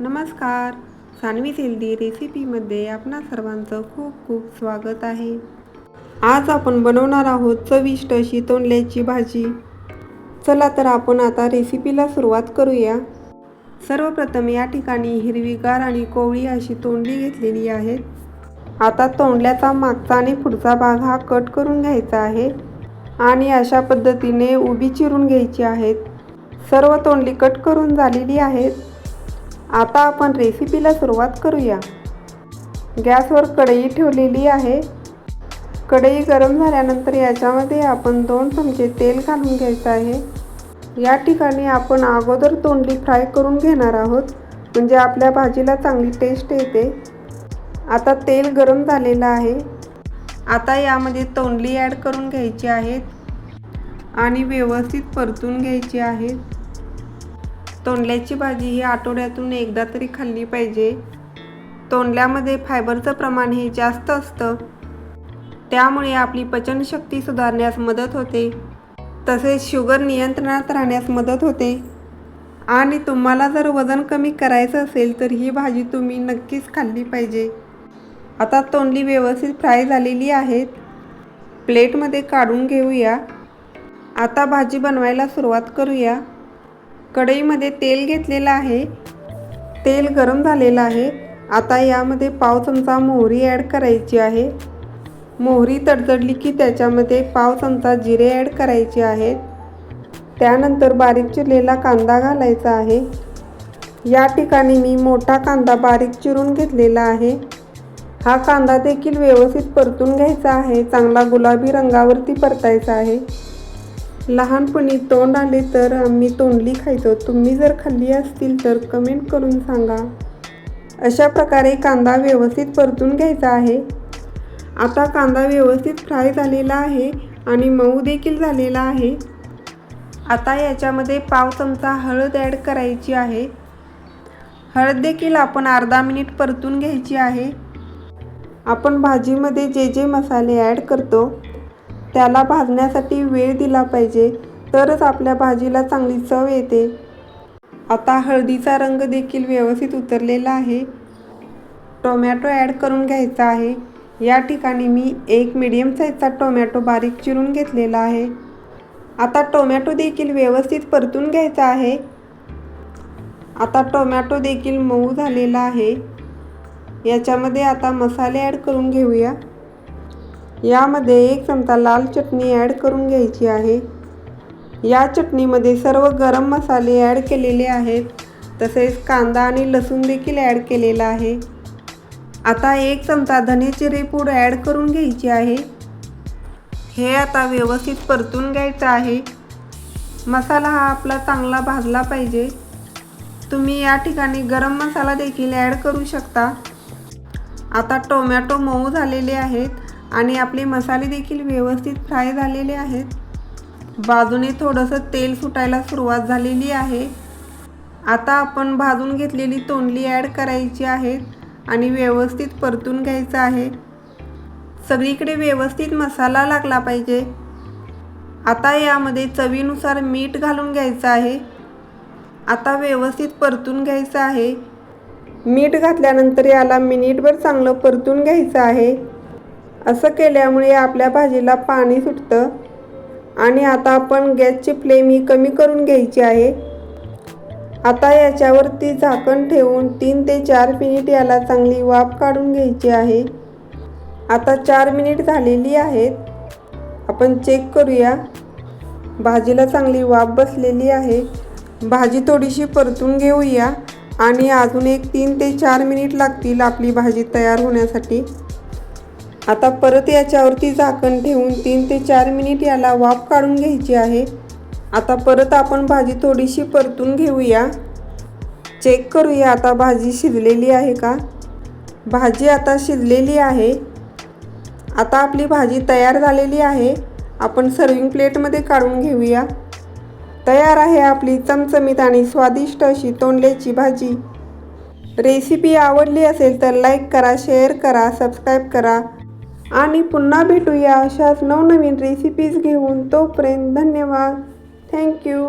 नमस्कार. सानवी हेल्दी रेसिपीमध्ये आपणा सर्वांचं खूप खूप स्वागत आहे. आज आपण बनवणार आहोत चविष्ट अशी तोंडल्याची भाजी. चला तर आपण आता रेसिपीला सुरुवात करूया. सर्वप्रथम या ठिकाणी हिरवीगार आणि कोवळी अशी तोंडली घेतलेली आहेत आता तोंडल्याचा मागचा आणि पुढचा भाग हा कट करून घ्यायचा आहे आणि अशा पद्धतीने उभी चिरून घ्यायची आहेत सर्व तोंडली कट करून झालेली आहेत. आता आपण रेसिपीला सुरुवात करूया. गॅसवर कढई ठेवलेली आहे. कढई गरम झाल्यानंतर याच्यामध्ये आपण दोन चमचे तेल घालून घ्यायचं आहे. या ठिकाणी आपण अगोदर तोंडली फ्राय करून घेणार आहोत. म्हणजे आपल्या भाजीला चांगली टेस्ट येते. आता तेल गरम झालेलं आहे. आता यामध्ये तोंडली ॲड करून घ्यायची आहेत आणि व्यवस्थित परतून घ्यायची आहेत तोंडल्याची भाजी ही आठवड्यातून एकदा तरी खाल्ली पाहिजे. तोंडल्यामध्ये फायबरचं प्रमाण हे जास्त असतं. त्यामुळे आपली पचनशक्ती सुधारण्यास मदत होते. तसेच शुगर नियंत्रणात राहण्यास मदत होते. आणि तुम्हाला जर वजन कमी करायचं असेल तर ही भाजी तुम्ही नक्कीच खाल्ली पाहिजे. आता तोंडली व्यवस्थित फ्राय झालेली आहेत. प्लेटमध्ये काढून घेऊया. आता भाजी बनवायला सुरुवात करूया. कढईमध्ये तेल घेतलेलं आहे. तेल गरम झालेलं आहे. आता यामध्ये पाव चमचा मोहरी ॲड करायची आहे. मोहरी तडतडली की त्याच्यामध्ये पाव चमचा जिरे ॲड करायचे आहेत. त्यानंतर बारीक चिरलेला कांदा घालायचा आहे. या ठिकाणी मी मोठा कांदा बारीक चिरून घेतलेला आहे. हा कांदा देखील व्यवस्थित परतून घ्यायचा आहे. चांगला गुलाबी रंगावरती परतायचा आहे. लहानपणी तोंड आले तर आम्ही तोंडली खायचो. तुम्ही जर खाल्ली असतील तर कमेंट करून सांगा. अशा प्रकारे कांदा व्यवस्थित परतून घ्यायचा आहे. आता कांदा व्यवस्थित फ्राय झालेला आहे आणि मऊ देखील झालेला आहे. आता याच्यामध्ये पाव चमचा हळद ॲड करायची आहे. हळद देखील आपण अर्धा मिनिट परतून घ्यायची आहे. आपण भाजीमध्ये जे जे मसाले ॲड करतो त्याला भाजण्यासाठी वेळ दिला पाहिजे तरच आपल्या भाजीला चांगली चव येते. आता हळदीचा रंग देखील व्यवस्थित उतरलेला आहे. टोमॅटो ॲड करून घ्यायचा आहे. या ठिकाणी मी एक मिडियम साईजचा टोमॅटो बारीक चिरून घेतलेला आहे. आता टोमॅटो देखील व्यवस्थित परतून घ्यायचा आहे. आता टोमॅटो देखील मऊ झालेला आहे. याच्यामध्ये आता मसाले ॲड करून घेऊया. यामध्ये एक चमचा लाल चटणी ॲड करून घ्यायची आहे. या चटणीमध्ये सर्व गरम मसाले ॲड केलेले आहेत. तसेच कांदा आणि लसूण देखील ॲड केलेला आहे. आता एक चमचा धनेचिरे पूड ॲड करून घ्यायची आहे. हे आता व्यवस्थित परतून घ्यायचं आहे. मसाला हा आपला चांगला भाजला पाहिजे. तुम्ही या ठिकाणी गरम मसाला देखील ॲड करू शकता. आता टोमॅटो मऊ झालेले आहेत. आणि आपले मसाले देखील व्यवस्थित फ्राय झालेले आहेत. बाजूने थोडंसं तेल सुटायला सुरुवात झालेली आहे. आता आपण भाजून घेतलेली तोंडली ॲड करायची आहेत आणि व्यवस्थित परतून घ्यायचं आहे. सगळीकडे व्यवस्थित मसाला लागला पाहिजे. आता यामध्ये चवीनुसार मीठ घालून घ्यायचं आहे. आता व्यवस्थित परतून घ्यायचं आहे. मीठ घातल्यानंतर याला मिनिटभर चांगलं परतून घ्यायचं आहे. असं केल्यामुळे आपल्या भाजीला पाणी सुटतं. आणि आता आपण गॅसची फ्लेम ही कमी करून घ्यायची आहे. आता याच्यावरती झाकण ठेवून तीन ते चार मिनिट याला चांगली वाफ काढून घ्यायची आहे. आता चार मिनिट झालेली आहेत. आपण चेक करूया. भाजीला चांगली वाफ बसलेली आहे. भाजी थोडीशी परतून घेऊया. आणि अजून एक तीन ते चार मिनिट लागतील आपली भाजी तयार होण्यासाठी. आता परत याच्यावरती झाकण ठेवून तीन ते चार मिनिट याला वाफ काढून घ्यायची आहे. आता परत आपण भाजी थोडीशी परतून घेऊया. चेक करूया आता भाजी शिजलेली आहे का? भाजी आता शिजलेली आहे. आता आपली भाजी तयार झालेली आहे. आपण सर्विंग प्लेटमध्ये काढून घेऊया. तयार आहे आपली चमचमीत आणि स्वादिष्ट अशी तोंडल्याची भाजी. रेसिपी आवडली असेल तर लाईक करा शेअर करा सबस्क्राईब करा. आणि पुन्हा भेटूया अशाच नवनवीन रेसिपीज घेऊन. तोपर्यंत धन्यवाद. थँक्यू